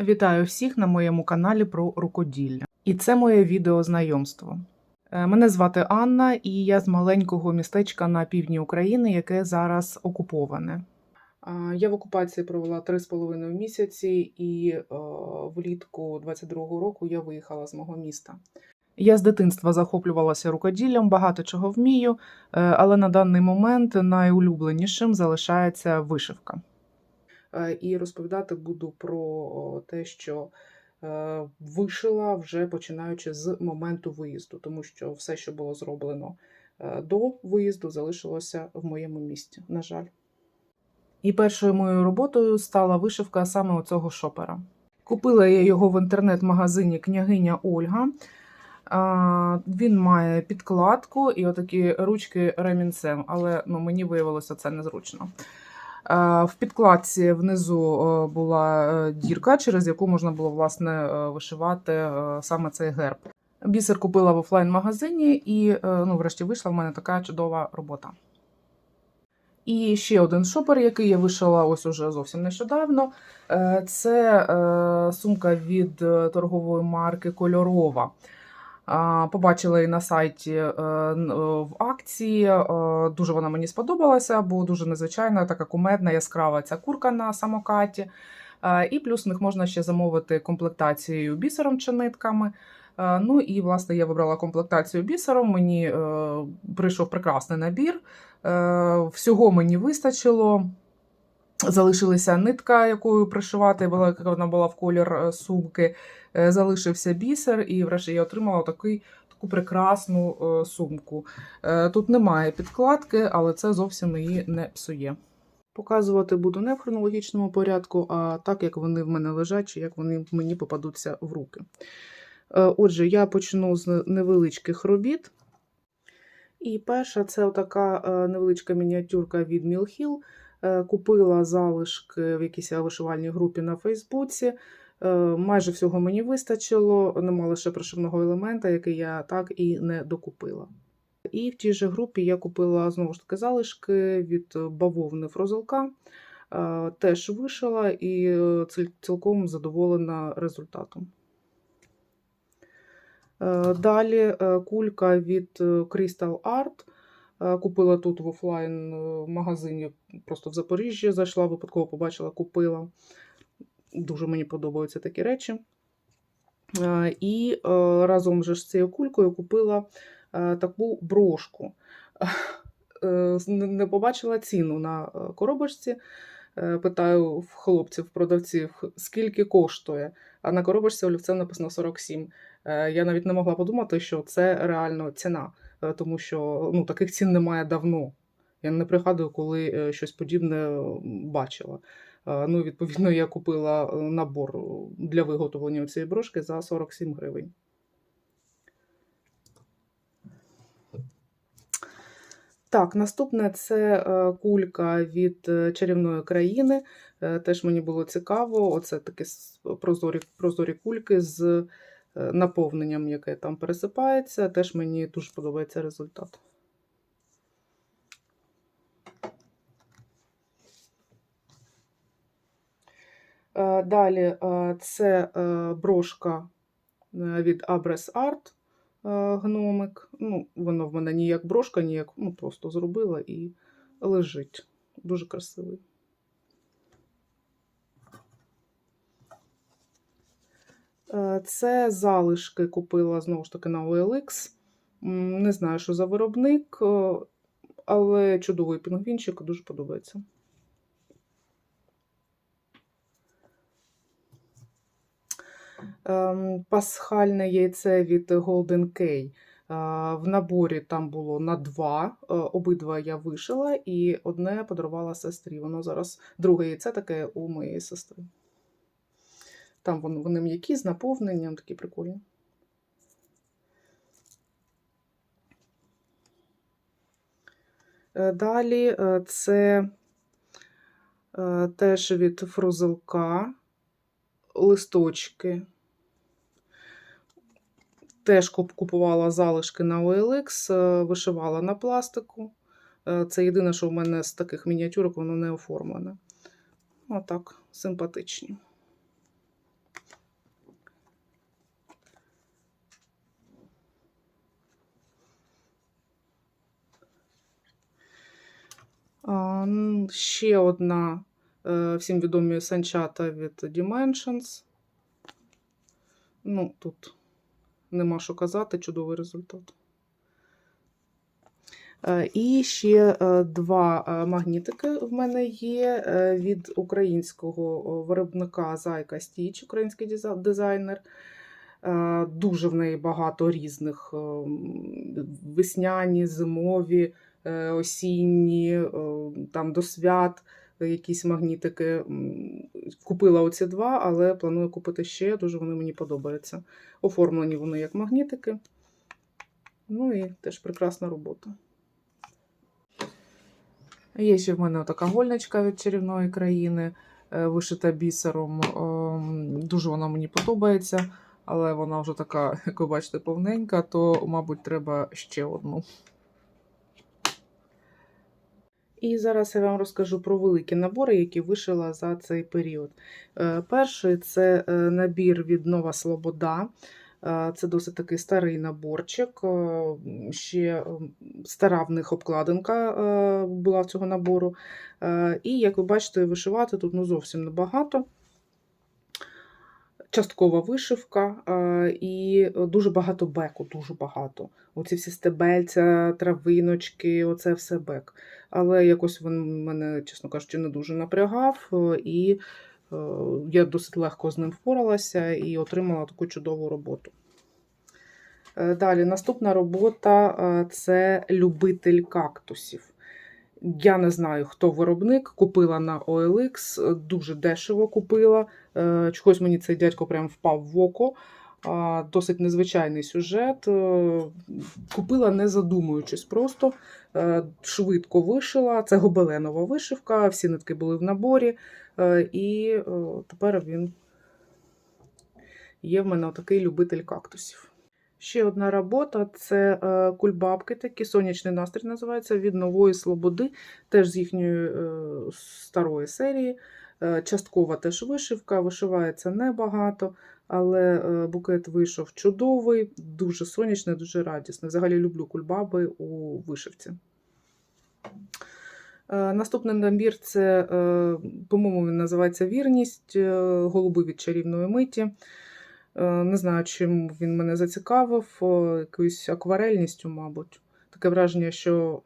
Вітаю всіх на моєму каналі про рукоділля. І це моє відео знайомство. Е, Мене звати Анна, і я з маленького містечка на півдні України, яке зараз окуповане. Я в окупації провела 3,5 місяці, і е, влітку 22-го року я виїхала з мого міста. Я з дитинства захоплювалася рукоділлям, багато чого вмію, е, але на даний момент найулюбленішим залишається вишивка. Е, І розповідати буду про те, що е, вишила вже починаючи з моменту виїзду, тому що все, що було зроблено е, до виїзду, залишилося в моєму місті, на жаль. І першою моєю роботою стала вишивка саме оцього шопера. Купила я його в інтернет-магазині княгиня Ольга. Він має підкладку і отакі ручки ремінцем, але ну, мені виявилося це незручно. В підкладці внизу е, була е, дірка, через яку можна було власне е, вишивати саме цей герб. Бісер купила в офлайн-магазині, і ну, врешті вийшла в мене така чудова робота. І ще один шопер, який я вишила ось уже зовсім нещодавно. Це сумка від торгової марки Кольорова. Побачила її на сайті е, е, в акції. е, Дуже вона мені сподобалася, бо дуже незвичайна, така кумедна, яскрава ця курка на самокаті. І плюс в них можна ще замовити комплектацією бісером чи нитками. Ну і власне я вибрала комплектацію бісером. Мені прийшов прекрасний набір. Всього мені вистачило. Залишилася нитка, якою пришивати, яка вона була в колір сумки. Е, Залишився бісер, і врешті я отримала такий, таку прекрасну е, сумку. Е, Тут немає підкладки, але це зовсім її не псує. Показувати буду не в хронологічному порядку, а так, як вони в мене лежать, чи як вони мені попадуться в руки. Отже, я почну з невеличких робіт. І перша це така невеличка мініатюрка від Мілхіл. Купила залишки в якійсь вишивальній групі на Фейсбуці. Е, Майже всього мені вистачило, нема лише прошивного елемента, який я так і не докупила. І в тій же групі я купила знову ж таки залишки від бавовни фрозелка. Е, Теж вишила і е, цілком задоволена результатом. Е, Далі е, кулька від е, Crystal Art. Е, Купила тут в офлайн е, магазині, просто в Запоріжжі зайшла, випадково побачила, купила. Дуже мені подобаються такі речі. Е, І е, разом же з цією кулькою купила е, таку брошку. Не побачила ціну на коробочці. Питаю в хлопців, продавців, скільки коштує. А на коробочці олівцем написано 47. Е, Я навіть не могла подумати, що це реально ціна, тому що ну, таких цін немає давно. Я не пригадую, коли щось подібне бачила. Е, Ну, відповідно, я купила е, набор для виготовлення цієї брошки за 47 гривень. Так, наступне це е, кулька від е, чарівної країни. Е, Теж мені було цікаво. Оце такі прозорі, прозорі кульки з е, наповненням, яке там пересипається. Теж мені дуже подобається результат. Далі е, це е, брошка від Abres Art гномик. Ну, воно в мене ні як брошка, ні як ну, просто зробила і лежить. Дуже красивий. Е, Це залишки купила знову ж таки на OLX. Не знаю, що за виробник, е, але чудовий пінгвінчик, дуже подобається. Пасхальне яйце від Golden K. Е, В наборі там було на два. е, Обидва я вишила, і одне подарувала сестрі. Воно зараз друге яйце таке у моєї сестри. Там вони, м'які з наповненням, такі прикольні. Е, Далі це теж від фрузелка листочки. Теж купувала залишки на OLX, е, вишивала на пластику. Е, це єдине, що в мене з таких мініатюрок воно не оформлене. Отак, симпатичні. Ще одна е, всім відомі санчата від Dimensions. Ну, тут нема що казати, чудовий результат. Е, І ще е, два е, магнітики в мене є від українського виробника Зайка Стіч, український дизайнер. Дуже в неї багато різних весняні, зимові, осінні, там до свят якісь магнітики. Купила оці два, але планую купити ще. Дуже вони мені подобаються. Оформлені вони як магнітики. Ну і теж прекрасна робота. Є ще в мене така гольничка від чарівної країни, е, вишита бісером. Дуже вона мені подобається, але вона вже така, як ви бачите, повненька, то, мабуть, треба ще одну. І зараз я вам розкажу про великі набори, які вишила за цей період. Е, Перший це е, набір від Нова Слобода. Е, Це досить такий старий наборчик. Ще стара в них обкладинка була цього набору. І, як ви бачите, вишивати тут ну, зовсім небагато. Часткова вишивка е, і дуже багато беку, дуже багато. Оці всі стебельця, травиночки, оце все бек. Але якось він мене, чесно кажучи, не дуже напрягав, е, і е, я досить легко з ним впоралася і отримала таку чудову роботу. Далі, наступна робота це любитель кактусів. Я не знаю, хто виробник. Купила на OLX, дуже дешево купила. Е, Чогось мені цей дядько прям впав в око. Досить незвичайний сюжет. Е, Купила не задумуючись, просто е, швидко вишила. Це гобеленова вишивка, всі нитки були в наборі. І тепер він є в мене такий любитель кактусів. Ще одна робота це кульбабки, такі сонячний настрій називається від Нової Слободи, теж з їхньої старої серії. Е, Часткова теж вишивка, вишивається небагато, але е, букет вийшов чудовий, дуже сонячний, дуже радісний. Взагалі люблю кульбаби у вишивці. Е, Наступний набір це, по-моєму, він називається Вірність, голуби від чарівної миті. Не знаю, чим він мене зацікавив, якоюсь акварельністю, мабуть. Таке враження, що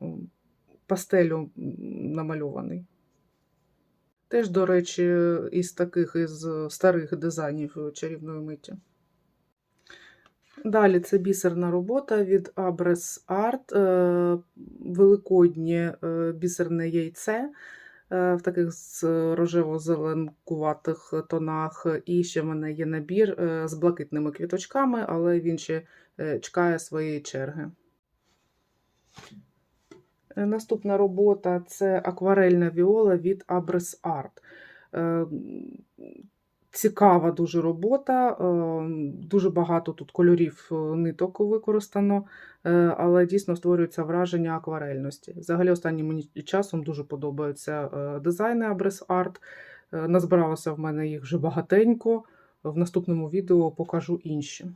пастелю намальований. Теж, до речі, із таких із старих дизайнів чарівної миті. Далі це бісерна робота від Abres Art, е, великоднє е, бісерне яйце е, в таких рожево-зеленкуватих тонах. І ще в мене є набір е, з блакитними квіточками, але він ще е, чекає своєї черги. Е, Наступна робота це акварельна віола від Abres Art. Е, Цікава дуже робота, е, дуже багато тут кольорів ниток використано, але дійсно створюється враження акварельності. Взагалі, останнім часом дуже подобаються дизайни Art. Е, Назбиралося в мене їх вже багатенько. В наступному відео покажу інші.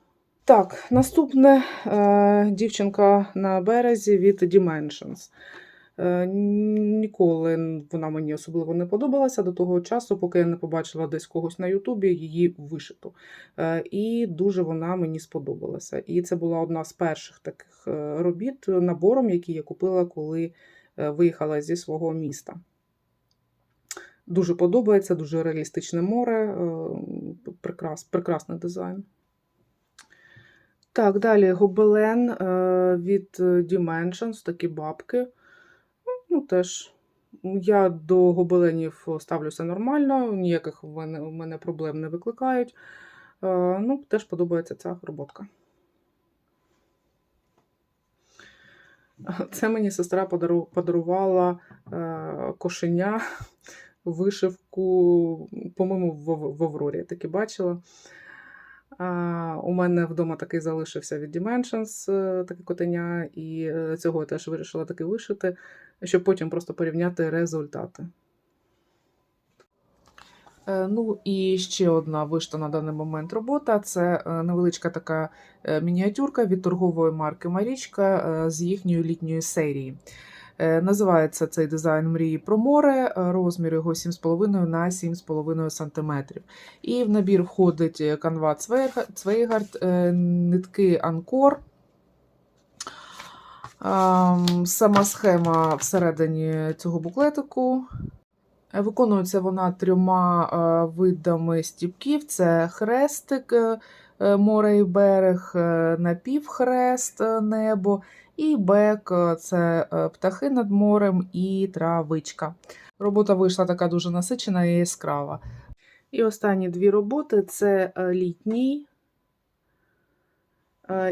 Так, наступне е, дівчинка на березі від Dimensions. Е, Ніколи вона мені особливо не подобалася до того часу, поки я не побачила десь когось на Ютубі її вишиту. Е, І дуже вона мені сподобалася. І це була одна з перших таких робіт набором, який я купила, коли виїхала зі свого міста. Дуже подобається, дуже реалістичне море, прекрас, прекрасний дизайн. Так, далі гобелен е, від Dimensions, такі бабки. Ну, теж. Я до гобеленів ставлюся нормально, ніяких в мене, в мене проблем не викликають. Е, Ну, теж подобається ця роботка. Це мені сестра подарувала е, кошеня, вишивку, по-моєму, в, в Аврорі я таки бачила. У мене вдома такий залишився від Dimensions, е, таке котеня, і е, цього я теж вирішила таки вишити, щоб потім просто порівняти результати. Е, Ну і ще одна вишта на даний момент робота це невеличка така мініатюрка від торгової марки Марічка з їхньої літньої серії. Е, Називається цей дизайн мрії про море, е, розмір його 7,5 на 7,5 см. І в набір входить е, канва Цвейгард, нитки Анкор. Сама схема всередині цього буклетику. Виконується вона трьома видами стіпків: це хрестик, море і берег, напівхрест, небо, і бек е, це е, птахи над морем і травичка. Робота вийшла така дуже насичена і яскрава. І останні дві роботи це е, літній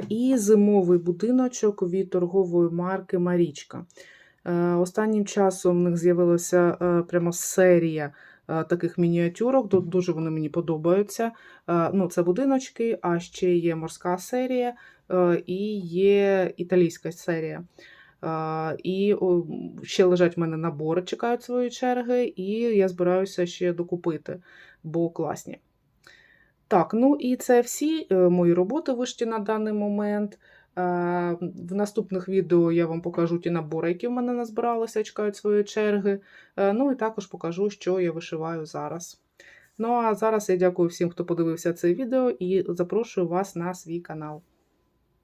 і зимовий будиночок від торгової марки Марічка. Останнім часом в них з'явилася прямо серія таких мініатюрок. Ду- Дуже вони мені подобаються. Е, Ну, це будиночки, а ще є морська серія е, і є італійська серія. Е, І ще лежать в мене набори, чекають своєї черги, і я збираюся ще докупити, бо класні. Так, ну і це всі е, мої роботи вишті на даний момент. Е, В наступних відео я вам покажу ті набори, які в мене назбиралися, чекають своєї черги. Е, Ну і також покажу, що я вишиваю зараз. Ну а зараз я дякую всім, хто подивився це відео, і запрошую вас на свій канал.